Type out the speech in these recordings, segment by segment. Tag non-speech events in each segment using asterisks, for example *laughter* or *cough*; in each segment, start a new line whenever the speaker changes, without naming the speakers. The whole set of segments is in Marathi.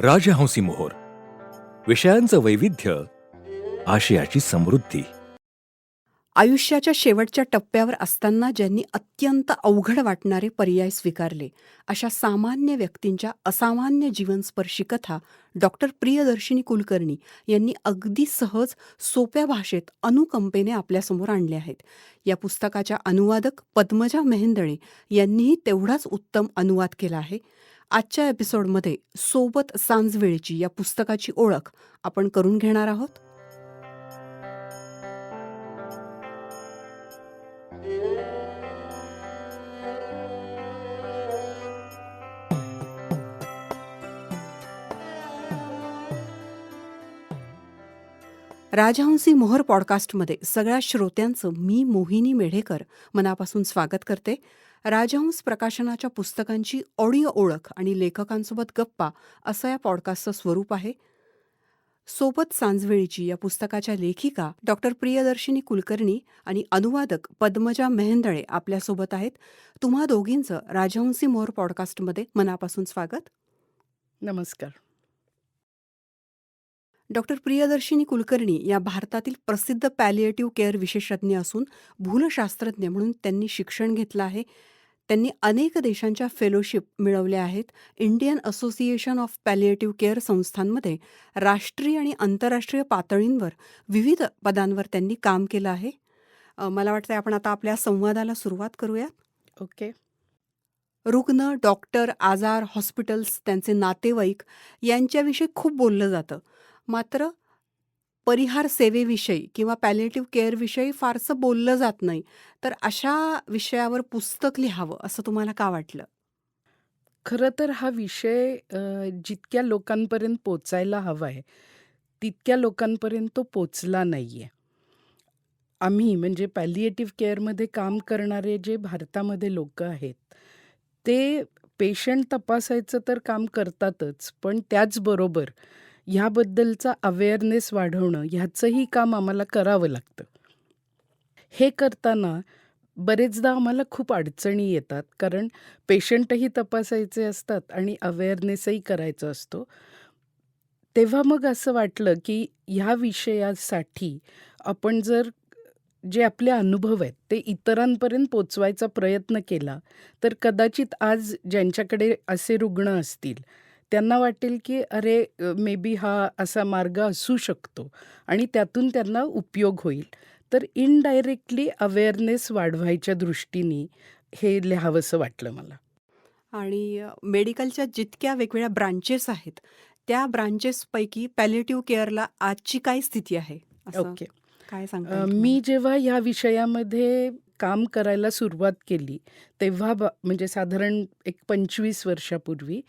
राजहंसी मोहोर. विषयांचं वैविध्य आशयाची समृद्धी.
आयुष्याच्या शेवटच्या टप्प्यावर असताना ज्यांनी अत्यंत अवघड वाटणारे पर्याय स्वीकारले अशा सामान्य व्यक्तींच्या असामान्य जीवनस्पर्शी कथा डॉक्टर प्रियदर्शिनी कुलकर्णी यांनी अगदी सहज सोप्या भाषेत अनुकंपेने आपल्यासमोर आणल्या आहेत. या पुस्तकाच्या अनुवादक पद्मजा मेहेंदळे यांनीही तेवढाच उत्तम अनुवाद केला आहे. आजच्या एपिसोडमध्ये सोबत सांजवेळची या पुस्तकाची ओळख आपण करून घेणार आहोत. राजहंसी मोहर पॉडकास्टमध्ये सगळ्या श्रोत्यांचं मी मोहिनी मेढेकर मनापासून स्वागत करते. राजहंस प्रकाशनाच्या पुस्तकांची ऑडिओ ओळख आणि लेखकांसोबत गप्पा असं या पॉडकास्टचं स्वरूप आहे. सोबत सांजवेळीची या पुस्तकाच्या लेखिका डॉक्टर प्रियदर्शिनी कुलकर्णी आणि अनुवादक पद्मजा मेहेंदळे आपल्यासोबत आहेत. तुम्हा दोघींचं राजहंसी मोहर पॉडकास्टमध्ये मनापासून स्वागत.
नमस्कार.
डॉक्टर प्रियदर्शिनी कुलकर्णी या भारतातील प्रसिद्ध पॅलिएटिव्ह केअर विशेषज्ञ असून भूलशास्त्रज्ञ म्हणून त्यांनी शिक्षण घेतलं आहे. त्यांनी अनेक देशांच्या फेलोशिप मिळवल्या आहेत. Indian association of palliative care संस्थांमध्ये राष्ट्रीय आणि आंतरराष्ट्रीय पातळींवर विविध पदांवर त्यांनी काम केलं आहे. मला वाटतं आपण आता आपल्या संवादाला सुरुवात करूया
ओके.
रुग्ण डॉक्टर आजार हॉस्पिटल्स त्यांचे नातेवाईक यांच्याविषयी खूप बोललं जातं. मात्र परिहार सेवेविषयी किंवा पॅलेटिव्ह केअरविषयी फारसं बोललं जात नाही. तर अशा विषयावर पुस्तक लिहावं असं तुम्हाला का वाटलं?
खरं तर हा विषय जितक्या लोकांपर्यंत पोचायला हवा आहे तितक्या लोकांपर्यंत तो पोचला नाही आहे आम्ही म्हणजे पॅलिएटिव्ह केअरमध्ये काम करणारे जे भारतामध्ये लोक आहेत ते पेशंट तपासायचं तर काम करतातच पण त्याचबरोबर ह्याबद्दलचा अवेअरनेस वाढवणं ह्याचंही काम आम्हाला करावं लागतं. हे करताना बरेचदा आम्हाला खूप अडचणी येतात कारण पेशंटही तपासायचे असतात आणि अवेअरनेसही करायचा असतो. तेव्हा मग असं वाटलं की ह्या विषयासाठी आपण जर जे आपले अनुभव आहेत ते इतरांपर्यंत पोचवायचा प्रयत्न केला तर कदाचित आज ज्यांच्याकडे असे रुग्ण असतील त्यांना वाटेल की अरे मे बी हा असा मार्ग असू शकतो आणि त्यातून त्यांना उपयोग होईल. तर इनडायरेक्टली अवेअरनेस वाढवायच्या दृष्टीने हे लिहावंसं वाटलं मला.
आणि मेडिकलच्या जितक्या वेगवेगळ्या ब्रांचेस आहेत त्या ब्रांचेसपैकी पॅलेटिव्ह केअरला आजची काय स्थिती आहे?
ओके
काय येईल
मी जेव्हा ह्या विषयामध्ये काम करायला सुरुवात केली तेव्हा म्हणजे साधारण एक पंचवीस वर्षापूर्वी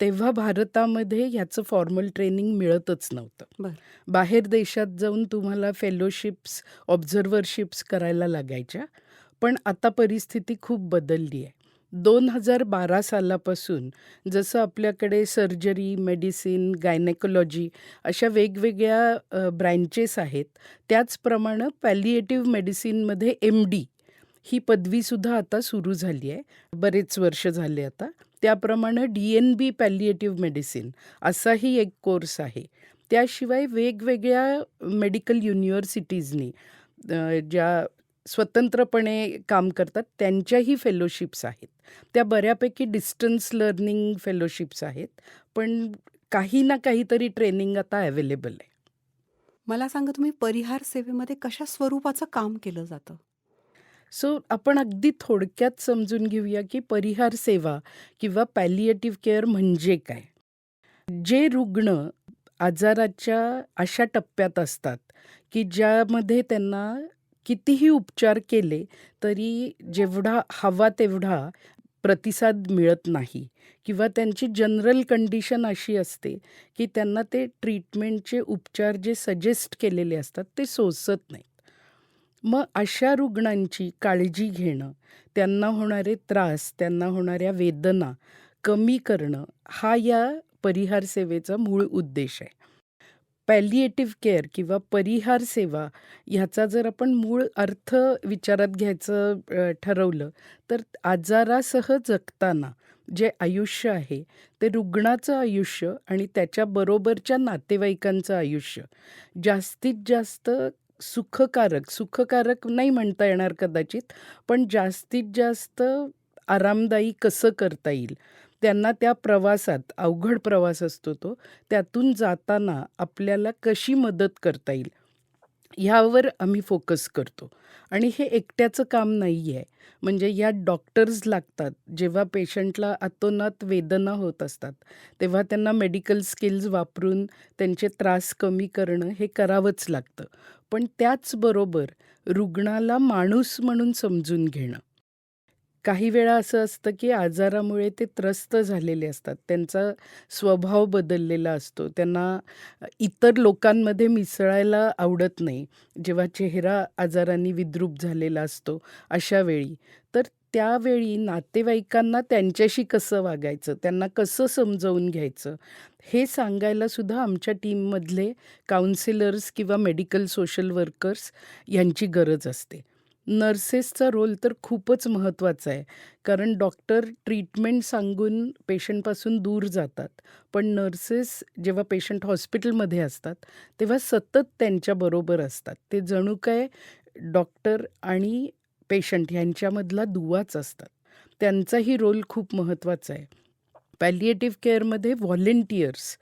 तेव्हा भारतामध्ये ह्याचं फॉर्मल ट्रेनिंग मिळतच नव्हतं. बाहेर देशात जाऊन तुम्हाला फेलोशिप्स ऑब्झर्वरशिप्स करायला लागायच्या. पण आता परिस्थिती खूप बदलली आहे. दोन हजार बारा सालापासून जसं आपल्याकडे सर्जरी मेडिसिन गायनेकोलॉजी अशा वेगवेगळ्या ब्रँचेस आहेत त्याचप्रमाणे पॅलिएटिव्ह मेडिसिनमध्ये एम डी ही पदवीसुद्धा आता सुरू झाली आहे. बरेच वर्ष झाले आता. त्याप्रमाणे D N B palliative medicine असाही एक कोर्स आहे. त्याशिवाय वेगवेगळ्या मेडिकल युनिव्हर्सिटीजनी ज्या स्वतंत्रपणे काम करतात त्यांच्याही फेलोशिप्स आहेत. त्या बऱ्यापैकी डिस्टन्स लर्निंग फेलोशिप्स आहेत पण काही ना काहीतरी ट्रेनिंग आता अवेलेबल आहे.
मला सांगा तुम्ही परिहार सेवेमध्ये कशा स्वरूपाचं काम केलं जातं?
सो आपण अगदी थोडक्यात समजून घेऊया की परिहार सेवा किंवा पॅलिएटिव्ह केअर म्हणजे काय? जे रुग्ण आजाराच्या अशा टप्प्यात असतात की ज्यामध्ये त्यांना कितीही उपचार केले तरी जेवढा हवा तेवढा प्रतिसाद मिळत नाही किंवा त्यांची जनरल कंडिशन अशी असते की त्यांना ते ट्रीटमेंटचे उपचार जे सजेस्ट केलेले असतात ते सोसत नाही. मग अशा रुग्णांची काळजी घेणं त्यांना होणारे त्रास त्यांना होणाऱ्या वेदना कमी करणं हा या परिहार सेवेचा मूळ उद्देश आहे. पॅलिएटिव्ह केअर किंवा परिहार सेवा ह्याचा जर आपण मूळ अर्थ विचारात घ्यायचं ठरवलं तर आजारासह जगताना जे आयुष्य आहे ते रुग्णाचं आयुष्य आणि त्याच्याबरोबरच्या नातेवाईकांचं आयुष्य जास्तीत जास्त सुखकारक सुखकारक नाही म्हणता येणार कदाचित पण जास्तीत जास्त आरामदायी कसं करता येईल? त्यांना त्या प्रवासात अवघड प्रवास असतो तो त्यातून जाताना आपल्याला कशी मदत करता येईल? ह्यावर आम्ही फोकस करतो. आणि हे एकट्याचं काम नाही आहे म्हणजे यात डॉक्टर्स लागतात. जेव्हा पेशंटला अतोनात वेदना होत असतात तेव्हा त्यांना मेडिकल स्किल्स वापरून त्यांचे त्रास कमी करणं हे करावंच लागतं. पण त्याचबरोबर रुग्णाला माणूस म्हणून समजून घेणं. काही वेळा असं असतं की आजारामुळे ते त्रस्त झालेले असतात. त्यांचा स्वभाव बदललेला असतो. त्यांना इतर लोकांमध्ये मिसळायला आवडत नाही. जेव्हा चेहरा आजारांनी विद्रूप झालेला असतो अशा वेळी. तर त्यावेळी नातेवाईकांना त्यांच्याशी कसं वागायचं? त्यांना कसं समजावून घ्यायचं? हे सांगायला सुद्धा आमच्या टीममधले काउन्सिलर्स किंवा मेडिकल सोशल वर्कर्स यांची गरज असते. नर्सेसचा रोल तर खूपच महत्त्वाचा आहे. कारण डॉक्टर ट्रीटमेंट सांगून पेशंटपासून दूर जातात. पण नर्सेस जेव्हा पेशंट हॉस्पिटलमध्ये असतात तेव्हा सतत त्यांच्याबरोबर असतात. ते जणू काय डॉक्टर आणि पेशंट ह्यांच्यामधला दुवाच असतात. त्यांचाही रोल खूप महत्त्वाचा आहे. पॅलिएटिव्ह केअरमध्ये व्हॉलेंटियर्स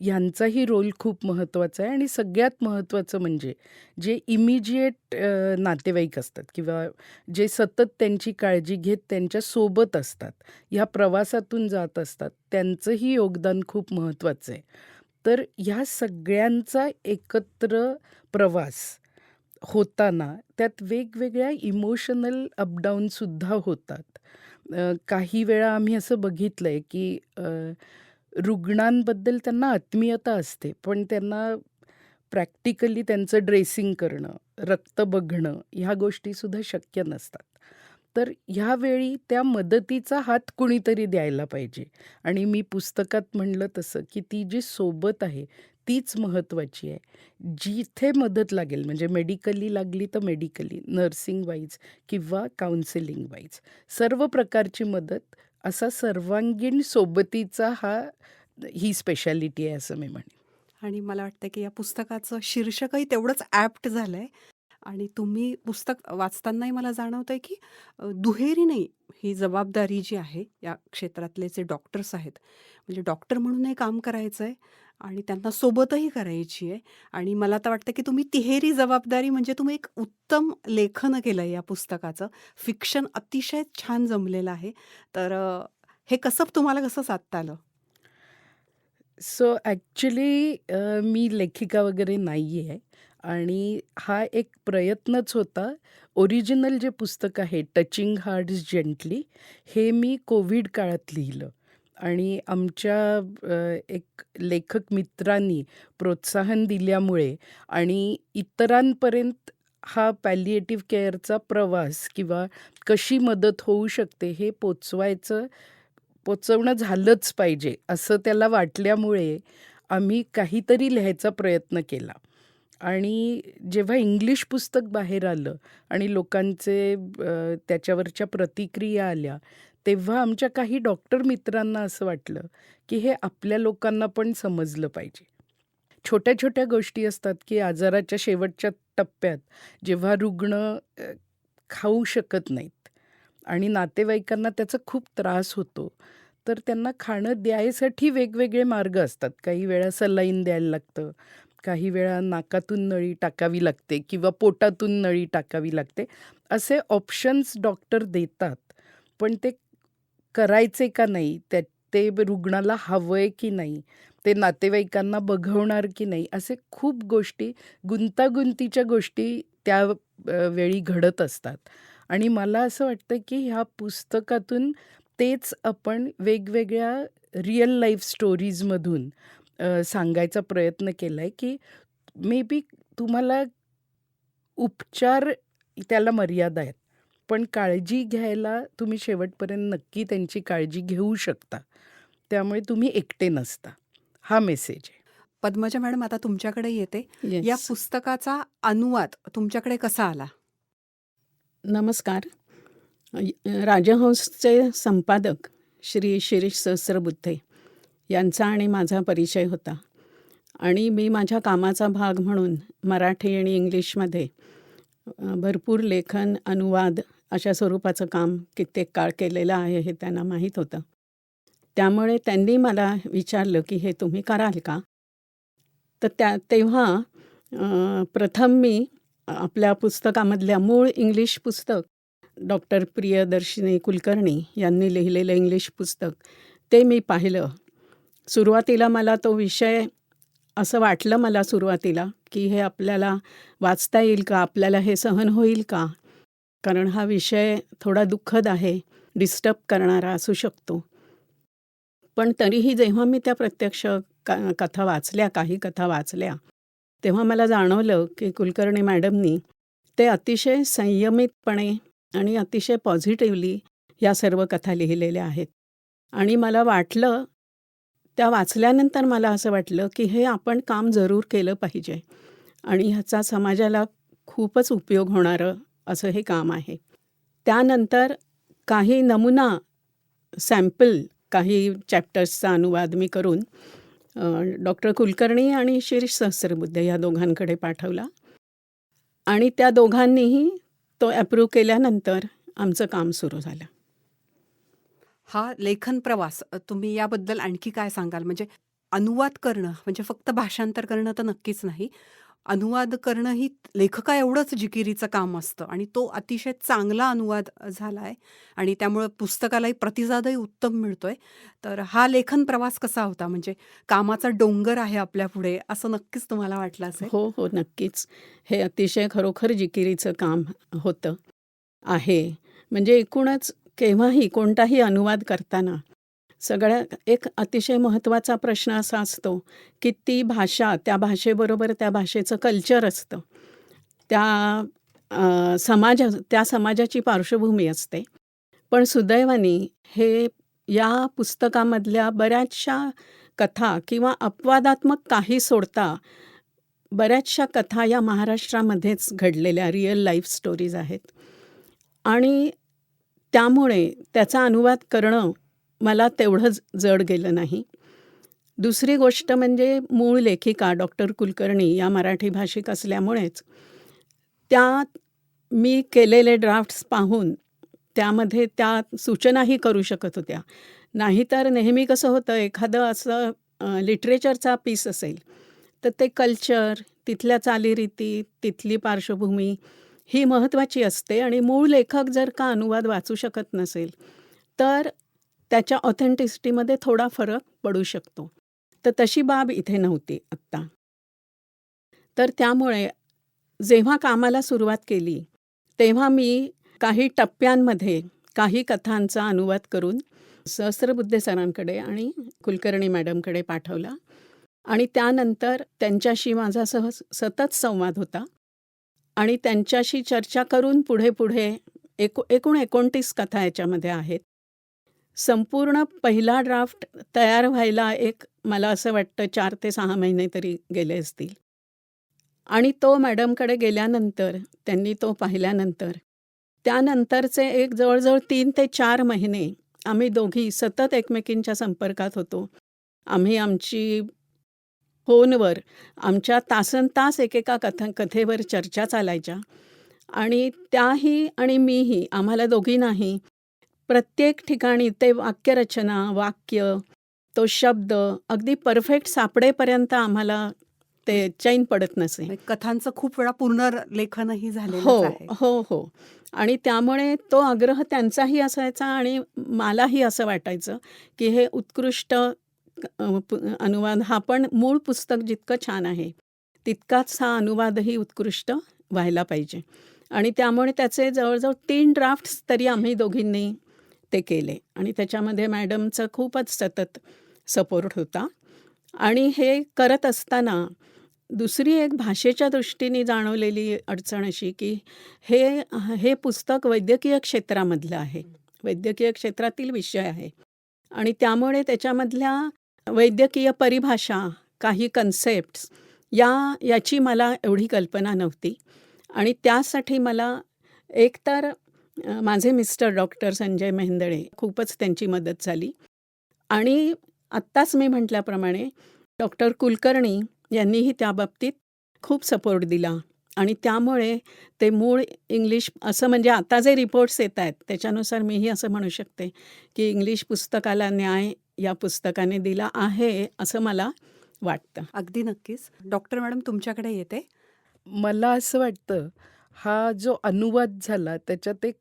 ह्यांचाही रोल खूप महत्त्वाचा आहे आणि सगळ्यात महत्त्वाचं म्हणजे जे इमिजिएट नातेवाईक असतात किंवा जे सतत त्यांची काळजी घेत त्यांच्यासोबत असतात ह्या प्रवासातून जात असतात त्यांचंही योगदान खूप महत्त्वाचं आहे. तर ह्या सगळ्यांचा एकत्र प्रवास होताना त्यात वेगवेगळ्या इमोशनल अपडाऊनसुद्धा होतात. काही वेळा आम्ही असं बघितलं आहे की रुग्णांबद्दल त्यांना आत्मीयता असते पण त्यांना प्रॅक्टिकली त्यांचं ड्रेसिंग करणं रक्त बघणं ह्या गोष्टीसुद्धा शक्य नसतात. तर ह्यावेळी त्या मदतीचा हात कुणीतरी द्यायला पाहिजे. आणि मी पुस्तकात म्हणलं तसं की ती जी सोबत आहे तीच महत्त्वाची आहे. जिथे मदत लागेल म्हणजे मेडिकली लागली तर मेडिकली नर्सिंग वाईज किंवा काउन्सिलिंग वाईज सर्व प्रकारची मदत असा सर्वांगीण सोबतीचा हा ही स्पेशालिटी आहे असं मी म्हणेन.
आणि मला वाटतं की या पुस्तकाचं शीर्षकही तेवढंच ॲप्ट झालं आहे आणि तुम्ही पुस्तक वाचतानाही मला जाणवतं आहे की दुहेरी नाही ही जबाबदारी जी आहे या क्षेत्रातले जे डॉक्टर्स आहेत. म्हणजे डॉक्टर म्हणूनही काम करायचं आहे आणि त्यांना सोबतही करायची आहे. आणि मला तर वाटतं की तुम्ही तिहेरी जबाबदारी म्हणजे तुम्ही एक उत्तम लेखन केलं आहे या पुस्तकाचं. फिक्शन अतिशय छान जमलेलं आहे. तर हे कसं तुम्हाला कसं साधता आलं?
सो ॲक्च्युली मी लेखिका वगैरे नाही आहे आणि हा एक प्रयत्नच होता. ओरिजिनल जे पुस्तक आहे टचिंग हार्ट्स जेंटली हे मी कोविड काळात लिहिलं. आणि आमच्या एक लेखक मित्रांनी प्रोत्साहन दिल्यामुळे आणि इतरांपर्यंत हा पॅलिएटिव्ह केअरचा प्रवास किंवा कशी मदत होऊ शकते हे पोचवायचं पोचवणं झालंच पाहिजे असं त्याला वाटल्यामुळे आम्ही काहीतरी लिहायचा प्रयत्न केला. आणि जेव्हा इंग्लिश पुस्तक बाहेर आलं आणि लोकांचे त्याच्यावरच्या प्रतिक्रिया आल्या तेव्हा आमच्या काही डॉक्टर मित्रांना असं वाटलं की हे आपल्या लोकांना पण समजलं पाहिजे. छोट्या छोट्या गोष्टी असतात की आजाराच्या शेवटच्या टप्प्यात जेव्हा रुग्ण खाऊ शकत नाहीत आणि नातेवाईकांना त्याचा खूप त्रास होतो तर त्यांना खाणं द्यायसाठी वेगवेगळे मार्ग असतात. काही वेळा सलाईन द्यायला लागतं काही वेळा नाकातून नळी टाकावी लागते किंवा पोटातून नळी टाकावी लागते. असे ऑप्शन्स डॉक्टर देतात पण ते करायचे का नाही? त्या ते रुग्णाला हवंय की नाही? ते नातेवाईकांना बघवणार की नाही? असे खूप गोष्टी गुंतागुंतीच्या गोष्टी त्या वेळी घडत असतात. आणि मला असं वाटतं की ह्या पुस्तकातून तेच आपण वेगवेगळ्या रिअल लाईफ स्टोरीजमधून सांगायचा प्रयत्न केला आहे की मे बी तुम्हाला उपचार त्याला मर्यादा आहेत. पण काळजी घ्यायला तुम्ही शेवटपर्यंत नक्की त्यांची काळजी घेऊ शकता. त्यामुळे तुम्ही एकटे नसता. हा मेसेज आहे.
पद्मजा मॅडम आता तुमच्याकडे येते. या
येस
पुस्तकाचा अनुवाद तुमच्याकडे कसा आला?
नमस्कार. य- राजहंसचे संपादक श्री शिरीष सहस्रबुद्धे यांचा आणि माझा परिचय होता. आणि मी माझ्या कामाचा भाग म्हणून मराठी आणि इंग्लिशमध्ये भरपूर लेखन अनुवाद अशा स्वरूपाचं काम कित्येक काळ केलेलं आहे हे त्यांना माहीत होतं. त्यामुळे त्यांनी मला विचारलं की हे तुम्ही कराल का? तर त्या तेव्हा प्रथम मी आपल्या पुस्तकामधल्या मूळ इंग्लिश पुस्तक डॉक्टर प्रियदर्शिनी कुलकर्णी यांनी लिहिलेलं इंग्लिश पुस्तक ते मी पाहिलं. सुरुवातीला मला तो विषय असं वाटलं मला सुरुवातीला की हे आपल्याला वाचता येईल का? आपल्याला हे सहन होईल का? कारण हा विषय थोडा दुःखद आहे डिस्टर्ब करणारा असू शकतो. पण तरीही जेव्हा मी त्या प्रत्यक्ष का कथा वाचल्या काही कथा वाचल्या तेव्हा मला जाणवलं की कुलकर्णी मॅडमनी ते अतिशय संयमितपणे आणि अतिशय पॉझिटिव्हली या सर्व कथा लिहिलेल्या आहेत. आणि मला वाटलं त्या वाचल्यानंतर मला असं वाटलं की हे आपण काम जरूर केलं पाहिजे. आणि ह्याचा समाजाला खूपच उपयोग होणारं असं हे काम आहे. त्यानंतर काही नमुना सॅम्पल काही चॅप्टर्सचा अनुवाद मी करून डॉक्टर कुलकर्णी आणि शिरीष सहस्रबुद्धे या दोघांकडे पाठवला. आणि त्या दोघांनीही तो ॲप्रूव्ह केल्यानंतर आमचं काम सुरू झालं.
हा लेखन प्रवास तुम्ही याबद्दल आणखी काय सांगाल? म्हणजे अनुवाद करणं म्हणजे फक्त भाषांतर करणं तर नक्कीच नाही अनुवाद करणं ही लेखका एवढंच जिकिरीचं काम असतं आणि तो अतिशय चांगला अनुवाद झाला आहे आणि त्यामुळं पुस्तकालाही प्रतिसादही उत्तम मिळतोय. तर हा लेखन प्रवास कसा होता? म्हणजे कामाचा डोंगर आहे आपल्या पुढे असं नक्कीच तुम्हाला वाटलं असेल?
हो हो नक्कीच. हे अतिशय खरोखर जिकिरीचं काम होतं आहे. म्हणजे एकूणच केव्हाही कोणताही अनुवाद करताना सगळ्यात एक अतिशय महत्त्वाचा प्रश्न असा असतो की ती भाषा त्या भाषेबरोबर त्या भाषेचं कल्चर असतं. त्या समाज त्या समाजाची पार्श्वभूमी असते. पण सुदैवाने हे या पुस्तकामधल्या बऱ्याचशा कथा किंवा अपवादात्मक काही सोडता बऱ्याचशा कथा या महाराष्ट्रामध्येच घडलेल्या रिअल लाईफ स्टोरीज आहेत. आणि त्यामुळे त्याचा अनुवाद करणं मला तेवढंच जड गेलं नाही. दुसरी गोष्ट म्हणजे मूळ लेखिका डॉक्टर कुलकर्णी या मराठी भाषिक असल्यामुळेच त्या मी केलेले ड्राफ्ट्स पाहून त्यामध्ये त्या सूचनाही करू शकत होत्या. नाहीतर नेहमी कसं होतं एखादं असं लिटरेचरचा पीस असेल तर ते कल्चर तिथल्या चालीरीती तिथली पार्श्वभूमी ही महत्त्वाची असते आणि मूळ लेखक जर का अनुवाद वाचू शकत नसेल तर त्याच्या ऑथेंटिसिटीमध्ये थोडा फरक पडू शकतो. तर तशी बाब इथे नव्हती आत्ता. तर त्यामुळे जेव्हा कामाला सुरुवात केली तेव्हा मी काही टप्प्यांमध्ये काही कथांचा अनुवाद करून सहस्रबुद्धे सरांकडे आणि कुलकर्णी मॅडमकडे पाठवला. आणि त्यानंतर त्यांच्याशी माझा सह सतत संवाद होता. आणि त्यांच्याशी चर्चा करून पुढे पुढे एकू एकूण एकोणतीस कथा याच्यामध्ये आहेत. संपूर्ण पहिला ड्राफ्ट तयार व्हायला एक मला असं वाटतं चार ते सहा महिने तरी गेले असतील. आणि तो मॅडमकडे गेल्यानंतर त्यांनी तो पाहिल्यानंतर त्यानंतरचे एक जवळजवळ तीन ते चार महिने आम्ही दोघी सतत एकमेकींच्या संपर्कात होतो. आम्ही आमची फोनवर आमच्या तासनतास एकेका कथ कथेवर चर्चा चालायच्या. आणि त्याही आणि मीही आम्हाला दोघींनाही प्रत्येक ठिकाणी ते वाक्यरचना वाक्य तो शब्द अगदी परफेक्ट सापडेपर्यंत आम्हाला ते चैन पडत नसे.
म्हणजे कथांचं खूप वेळा पुनर्लेखनही झालेलं
हो
आहे.
हो हो. आणि त्यामुळे तो आग्रह त्यांचाही असायचा आणि मलाही असं वाटायचं की हे उत्कृष्ट अनुवाद हा पण मूळ पुस्तक जितकं छान आहे तितकाच हा अनुवादही उत्कृष्ट व्हायला पाहिजे. आणि त्यामुळे त्याचे जवळजवळ तीन ड्राफ्ट्स तरी आम्ही दोघींनी ते केले. आणि त्याच्यामध्ये मॅडमचं खूपच सतत सपोर्ट होता. आणि हे करत असताना दुसरी एक भाषेच्या दृष्टीने जाणवलेली अडचण अशी की हे हे पुस्तक वैद्यकीय क्षेत्रामधलं आहे. वैद्यकीय क्षेत्रातील विषय आहे. आणि त्यामुळे त्याच्यामधल्या वैद्यकीय परिभाषा काही कन्सेप्ट्स या याची मला एवढी कल्पना नव्हती. आणि त्यासाठी मला एकतर माझे मिस्टर डॉक्टर संजय मेहेंदळे खूपच त्यांची मदत झाली. आणि आत्ताच मी म्हटल्याप्रमाणे डॉक्टर कुलकर्णी यांनीही त्या बाबतीत खूप सपोर्ट दिला. आणि त्यामुळे ते मूळ इंग्लिश असं म्हणजे आता जे रिपोर्ट्स येत आहेत त्याच्यानुसार मीही असं म्हणू शकते की इंग्लिश पुस्तकाला न्याय या पुस्तकाने दिला आहे असं मला वाटतं.
अगदी नक्कीच. डॉक्टर मॅडम तुमच्याकडे येते.
मला असं वाटतं हा जो अनुवाद झाला त्याच्यात एक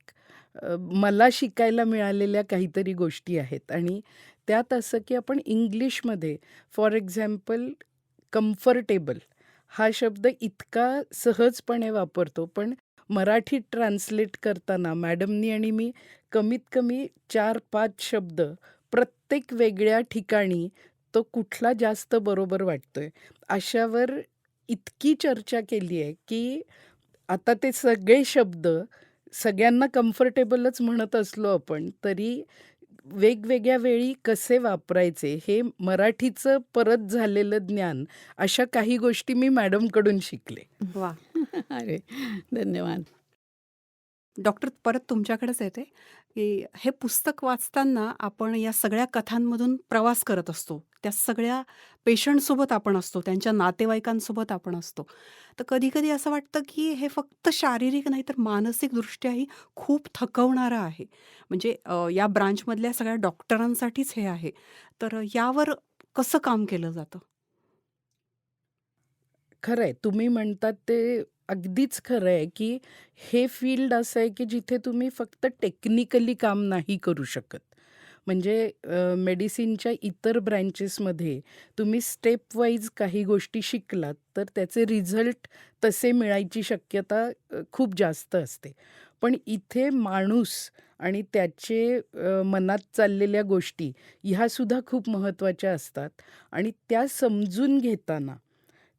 अ, मला शिकायला मिळालेल्या काहीतरी गोष्टी आहेत. आणि त्यात असं की आपण इंग्लिशमध्ये फॉर एक्झाम्पल कम्फर्टेबल हा शब्द इतका सहजपणे वापरतो. पण मराठीत ट्रान्सलेट करताना मॅडमनी आणि मी कमीत कमी चार पाच शब्द प्रत्येक वेगळ्या ठिकाणी तो कुठला जास्त बरोबर वाटतोय. अशावर इतकी चर्चा केली आहे की आता ते सगळे शब्द सगळ्यांना कम्फर्टेबलच म्हणत असलो आपण तरी वेगवेगळ्या वेळी कसे वापरायचे हे मराठीचं परत झालेलं ज्ञान अशा काही गोष्टी मी मॅडमकडून शिकले.
वा. *laughs*
अरे धन्यवाद.
डॉक्टर परत तुमच्याकडेच येते. की हे पुस्तक वाचताना आपण या सगळ्या कथांमधून प्रवास करत असतो. त्या सगळ्या पेशंटसोबत आपण असतो त्यांच्या नातेवाईकांसोबत आपण असतो. तर कधीकधी असं वाटतं की हे फक्त शारीरिक नाही तर मानसिकदृष्ट्याही खूप थकवणारं आहे. म्हणजे या ब्रांचमधल्या सगळ्या डॉक्टरांसाठीच हे आहे. तर यावर कसं काम केलं जातं?
खरं आहे तुम्ही म्हणतात ते अगदीच खरं आहे की हे फील्ड असं आहे की जिथे तुम्ही फक्त टेक्निकली काम नाही करू शकत. म्हणजे मेडिसिनच्या इतर ब्रँचेसमध्ये तुम्ही स्टेप वाईज काही गोष्टी शिकलात तर त्याचे रिझल्ट तसे मिळायची शक्यता खूप जास्त असते. पण इथे माणूस आणि त्याचे मनात चाललेल्या गोष्टी ह्यासुद्धा खूप महत्त्वाच्या असतात. आणि त्या समजून घेताना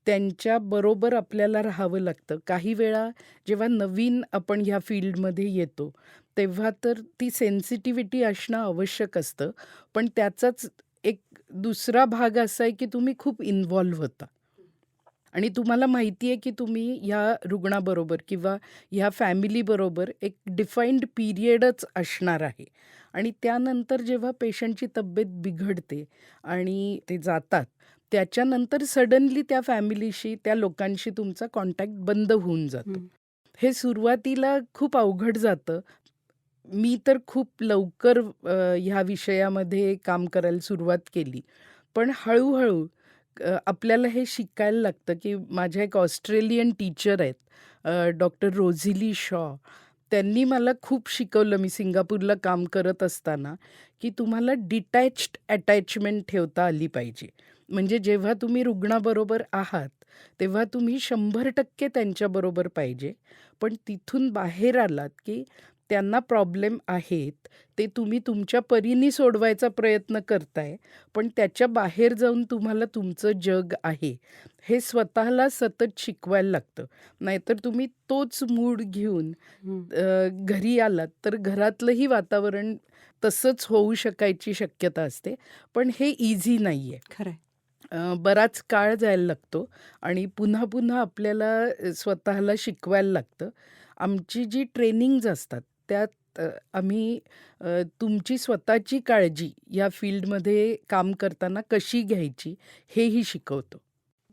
त्यांच्याबरोबर आपल्याला राहावं लागतं. काही वेळा जेव्हा नवीन आपण ह्या फील्डमध्ये येतो तेव्हा तर ती सेन्सिटिव्हिटी असणं आवश्यक असतं. पण त्याचाच एक दुसरा भाग असा आहे की तुम्ही खूप इन्व्हॉल्व्ह होता. आणि तुम्हाला माहिती आहे की तुम्ही ह्या रुग्णाबरोबर किंवा ह्या फॅमिलीबरोबर एक डिफाईन्ड पिरियडच असणार आहे. आणि त्यानंतर जेव्हा पेशंटची तब्येत बिघडते आणि ते जातात त्याच्यानंतर सडनली त्या फॅमिलीशी त्या लोकांशी तुमचा कॉन्टॅक्ट बंद होऊन जातो.
हं.
सुरुवातीला खूप अवघड जातं. मी तर खूप लवकर ह्या विषयामध्ये काम करायला सुरुवात केली. पण हळूहळू आपल्याला हे शिकायला लागतं की माझ्या एक ऑस्ट्रेलियन टीचर आहेत डॉक्टर रोझिली शॉ. त्यांनी मला खूप शिकवलं मी सिंगापूरला काम करत असताना की तुम्हाला डिटॅच्ड अटॅचमेंट ठेवता आली पाहिजे. म्हणजे जेव्हा तुम्ही रुग्णाबरोबर आहात तेव्हा तुम्ही शंभर टक्के त्यांच्याबरोबर पाहिजे. पण तिथून बाहेर आलात की त्यांना प्रॉब्लेम आहेत ते तुम्ही तुमच्या परीने सोडवायचा प्रयत्न करताय पण त्याच्या बाहेर जाऊन तुम्हाला तुमचं जग आहे. हे स्वतःला सतत शिकवायला लागतं. नाहीतर तुम्ही तोच मूड घेऊन घरी आलात तर घरातलंही वातावरण तसंच होऊ शकायची शक्यता असते. पण हे इझी नाही आहे
खरंय.
अ, बराच काळ जायला लागतो आणि पुन्हा पुन्हा आपल्याला स्वतःला शिकवायला लागतं. आमची जी ट्रेनिंग्ज असतात त्यात अ, आम्ही अ, तुमची स्वतःची काळजी या फील्डमध्ये काम करताना कशी घ्यायची हेही शिकवतो.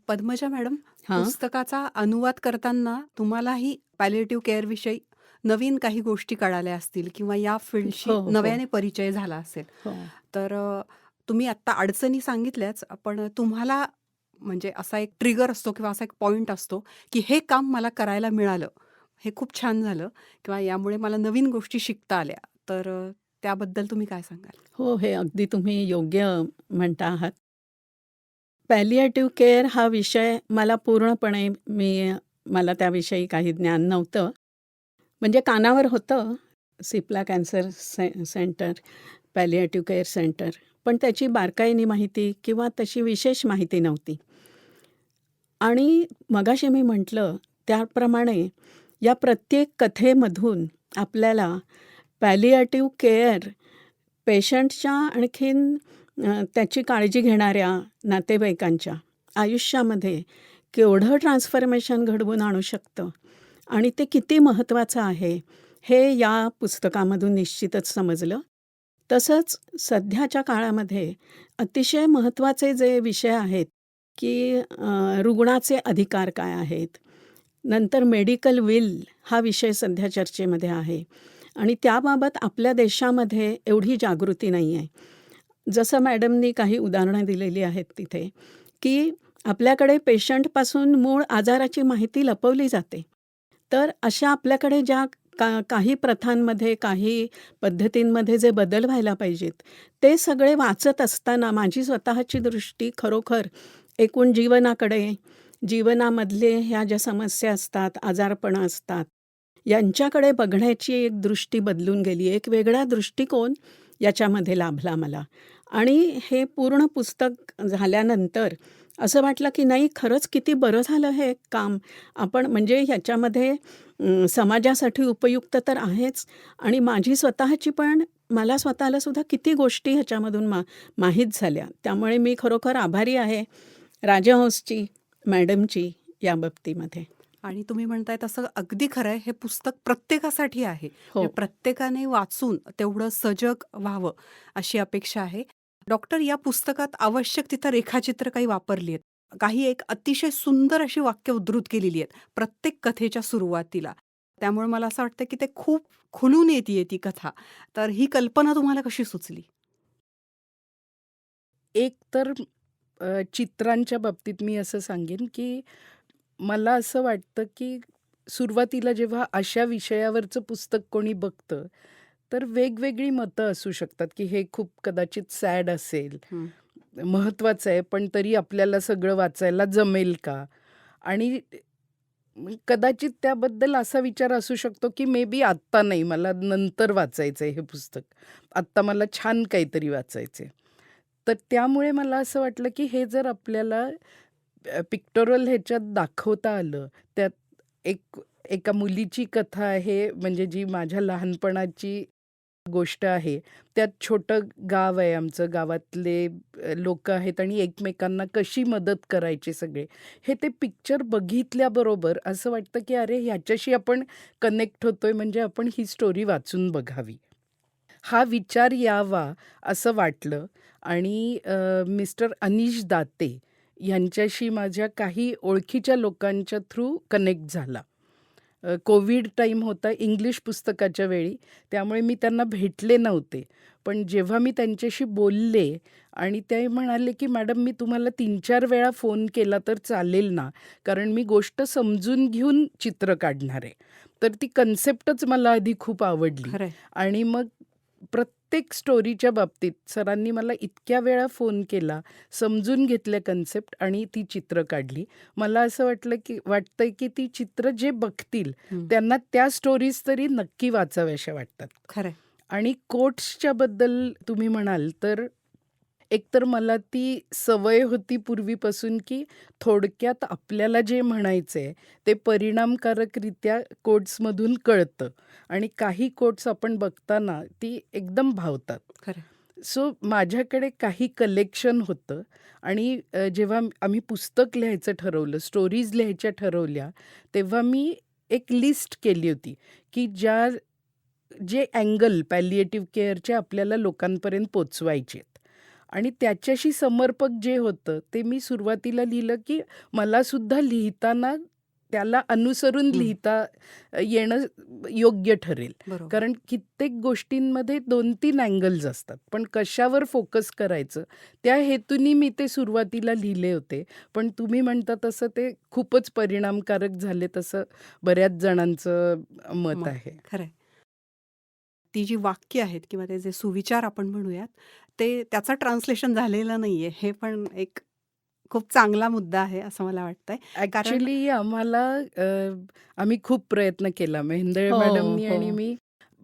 पद्मजा मॅडम
हां?
पुस्तकाचा अनुवाद करताना तुम्हालाही पॅलिएटिव्ह केअर विषयी नवीन काही गोष्टी कळाल्या असतील किंवा या फील्डशी
हो, हो.
नव्याने परिचय झाला असेल.
हो.
तर अ, तुम्ही आत्ता अडचणी सांगितल्याच पण तुम्हाला म्हणजे असा एक ट्रिगर असतो किंवा असा एक पॉईंट असतो की हे काम मला करायला मिळालं हे खूप छान झालं किंवा यामुळे मला नवीन गोष्टी शिकता आल्या तर त्याबद्दल तुम्ही काय सांगाल?
हो हे अगदी तुम्ही योग्य म्हणता आहात. पॅलिएटिव्ह केअर हा विषय मला पूर्णपणे मी मला त्याविषयी काही ज्ञान नव्हतं. म्हणजे कानावर होतं सिप्ला कॅन्सर से सेंटर पॅलिएटिव्ह केअर सेंटर. पण त्याची बारकाईने माहिती किंवा तशी विशेष माहिती नव्हती. आणि मगाशी मी म्हटलं त्याप्रमाणे या प्रत्येक कथेमधून आपल्याला पॅलिएटिव्ह केअर पेशंटच्या आणखीन त्याची काळजी घेणाऱ्या नातेवाईकांच्या आयुष्यामध्ये केवढं ट्रान्सफॉर्मेशन घडवून आणू शकतं? आणि ते किती महत्त्वाचं आहे हे या पुस्तकामधून निश्चितच समजलं. तसंच सध्याच्या काळामध्ये अतिशय महत्त्वाचे जे विषय आहेत की रुग्णाचे अधिकार काय आहेत? नंतर मेडिकल विल हा विषय सध्या चर्चेमध्ये आहे आणि त्याबाबत आपल्या देशामध्ये एवढी जागृती नाही आहे. जसं मॅडमनी काही उदाहरणं दिलेली आहेत तिथे की आपल्याकडे पेशंटपासून मूळ आजाराची माहिती लपवली जाते. तर अशा आपल्याकडे ज्या का काही प्रथांमध्ये काही पद्धतींमध्ये जे बदल व्हायला पाहिजेत ते सगळे वाचत असताना माझी स्वतःची दृष्टी खरोखर एकूण जीवनाकडे जीवनामधले ह्या ज्या समस्या असतात आजारपणं असतात यांच्याकडे बघण्याची एक दृष्टी बदलून गेली. एक वेगळा दृष्टिकोन याच्यामध्ये लाभला मला. आणि हे पूर्ण पुस्तक झाल्यानंतर असं वाटलं की नाही खरंच किती बरं झालं हे काम. आपण म्हणजे ह्याच्यामध्ये समाजासाठी उपयुक्त तर आहेच आणि माझी स्वतःची पण मला स्वतःला सुद्धा किती गोष्टी ह्याच्यामधून मा माहीत झाल्या. त्यामुळे मी खरोखर आभारी आहे राजहंसची मॅडमची या बाबतीमध्ये.
आणि तुम्ही म्हणताय तसं अगदी खरं आहे हे पुस्तक प्रत्येकासाठी आहे.
हो.
म्हणजे प्रत्येकाने वाचून तेवढं सजग व्हावं अशी अपेक्षा आहे. डॉक्टर या पुस्तकात आवश्यक तिथं रेखाचित्र काही वापरली आहेत. काही एक अतिशय सुंदर अशी वाक्य उद्धृत केलेली आहेत प्रत्येक कथेच्या सुरुवातीला. त्यामुळे मला असं वाटतं की ते खूप खुलून येते ती कथा. तर ही कल्पना तुम्हाला कशी सुचली?
एक तर चित्रांच्या बाबतीत मी असं सांगेन की मला असं वाटतं की सुरुवातीला जेव्हा अशा विषयावरचं पुस्तक कोणी बघतं तर वेगवेगळी मतं असू शकतात की हे खूप कदाचित सॅड असेल. महत्त्वाचं आहे पण तरी आपल्याला सगळं वाचायला जमेल का? आणि कदाचित त्याबद्दल असा विचार असू शकतो की मे बी आत्ता नाही मला नंतर वाचायचं आहे हे पुस्तक. आत्ता मला छान काहीतरी वाचायचं आहे. तर त्यामुळे मला असं वाटलं की हे जर आपल्याला पिक्टोरल ह्याच्यात दाखवता आलं त्यात एक एका मुलीची कथा आहे म्हणजे जी माझ्या लहानपणाची गोष्ट आहे. त्यात छोटं गाव आहे आमचं. गावातले लोक आहेत आणि एकमेकांना कशी मदत करायची सगळे. हे ते पिक्चर बघितल्याबरोबर असं वाटतं की अरे ह्याच्याशी आपण कनेक्ट होतोय म्हणजे आपण ही स्टोरी वाचून बघावी. हा विचार यावा असं वाटलं आणि अ, मिस्टर अनिश दाते यांच्याशी माझ्या काही ओळखीच्या लोकांच्या थ्रू कनेक्ट झाला. कोविड टाईम होता इंग्लिश पुस्तकाच्या वेळी त्यामुळे मी त्यांना भेटले नव्हते. पण जेव्हा मी त्यांच्याशी बोलले आणि ते म्हणाले की मॅडम मी तुम्हाला तीन चार वेळा फोन केला तर चालेल ना कारण मी गोष्ट समजून घेऊन चित्र काढणार आहे. तर ती कन्सेप्टच मला आधी खूप आवडली. आणि मग प्रत्येक स्टोरीच्या बाबतीत सरांनी मला इतक्या वेळा फोन केला समजून घेतल्या कन्सेप्ट आणि ती चित्र काढली. मला असं वाटलं की वाटतंय की ती चित्र जे बघतील. त्यांना त्या स्टोरीज तरी नक्की वाचाव्याशा वाटतात.
खरंय.
आणि कोट्सच्या बद्दल तुम्ही म्हणाल तर एकतर मला ती सवय होती पूर्वीपासून की थोडक्यात आपल्याला जे म्हणायचं आहे ते परिणामकारकरित्या कोट्समधून कळतं. आणि काही कोट्स आपण बघताना ती एकदम भावतात.
खरंय
सो माझ्याकडे काही कलेक्शन होतं आणि जेव्हा आम्ही पुस्तक लिहायचं ठरवलं स्टोरीज लिहायच्या ठरवल्या तेव्हा मी एक लिस्ट केली होती की ज्या जे अँगल पॅलिएटिव्ह केअरचे आपल्याला लोकांपर्यंत पोचवायचे आणि त्याच्याशी समर्पक जे होतं ते मी सुरुवातीला लिहिलं की मला सुद्धा लिहिताना त्याला अनुसरून. लिहिता येणं योग्य ठरेल. कारण कित्येक गोष्टींमध्ये दोन तीन अँगल्स असतात. पण कशावर फोकस करायचं? त्या हेतूनी मी ते सुरुवातीला लिहिले होते. पण तुम्ही म्हणता तसं ते खूपच परिणामकारक झाले तसं बऱ्याच जणांचं मत. आहे.
खरंय. ती जी वाक्य आहेत किंवा ते जे सुविचार आपण म्हणूयात ते त्याचं ट्रान्सलेशन झालेलं नाहीये. हे पण एक खूप चांगला मुद्दा आहे असं मला वाटतंय. कारण
ॲक्च्युली आम्हाला आम्ही खूप प्रयत्न केला. महेंद्र
हो,
मॅडमनी
हो.
आणि मी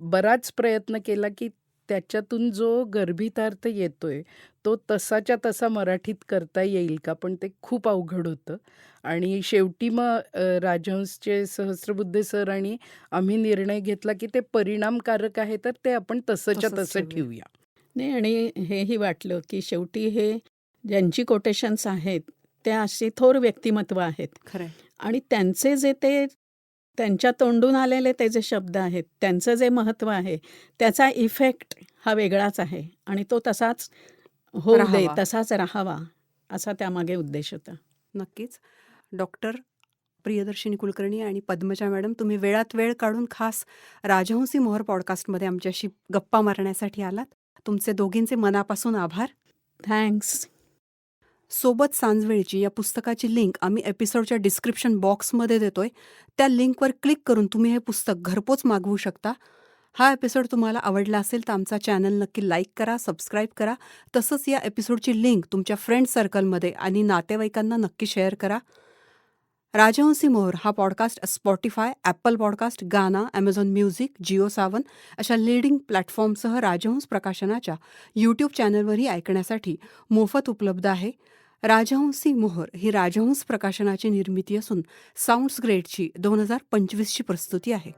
बराच प्रयत्न केला की त्याच्यातून जो गर्भितार्थ येतोय तो तसाच्या तसा मराठीत करता येईल का? पण ते खूप अवघड होतं. आणि शेवटी मग राजहंसचे सहस्रबुद्धे सर आणि आम्ही निर्णय घेतला की ते परिणामकारक आहे तर ते आपण तसंच्या
तसंच
तसं
ठेवूया.
नाही आणि हेही वाटलं की शेवटी हे ज्यांची कोटेशन्स आहेत त्या अशी थोर व्यक्तिमत्व आहेत.
खरंय.
आणि त्यांचे जे ते त्यांच्या तोंडून आलेले ते जे शब्द आहेत त्यांचं जे महत्त्व आहे त्याचा इफेक्ट हा वेगळाच आहे. आणि तो तसाच होऊ दे. तसाच राहावा असा त्यामागे उद्देश होता.
नक्कीच. डॉक्टर प्रियदर्शिनी कुलकर्णी आणि पद्मजा मॅडम तुम्ही वेळात वेळ काढून खास राजहंसी मोहर पॉडकास्टमध्ये आमच्याशी गप्पा मारण्यासाठी आलात. तुमचे दोघींचे मनापासून आभार.
थँक्स
सोबत सांजवेळची या पुस्तकाची लिंक आम्ही एपिसोडच्या डिस्क्रिप्शन बॉक्समध्ये देतोय. त्या लिंकवर क्लिक करून तुम्ही हे पुस्तक घरपोच मागवू शकता. हा एपिसोड तुम्हाला आवडला असेल तर आमचा चॅनल नक्की लाईक करा सबस्क्राईब करा. तसंच या एपिसोडची लिंक तुमच्या फ्रेंड सर्कलमध्ये आणि नातेवाईकांना नक्की शेअर करा. राजहंसी मोहर हा podcast Spotify Apple podcast Gaana Amazon music Jio Saavn अशा लीडिंग प्लॅटफॉर्मसह राजहंस प्रकाशनाच्या यूट्यूब चॅनलवरही ऐकण्यासाठी मोफत उपलब्ध आहे. राजहंसी मोहर ही राजहंस प्रकाशनाची निर्मिती असून साऊंड्स ग्रेडची दोन हजार पंचवीसची प्रस्तुती आहे.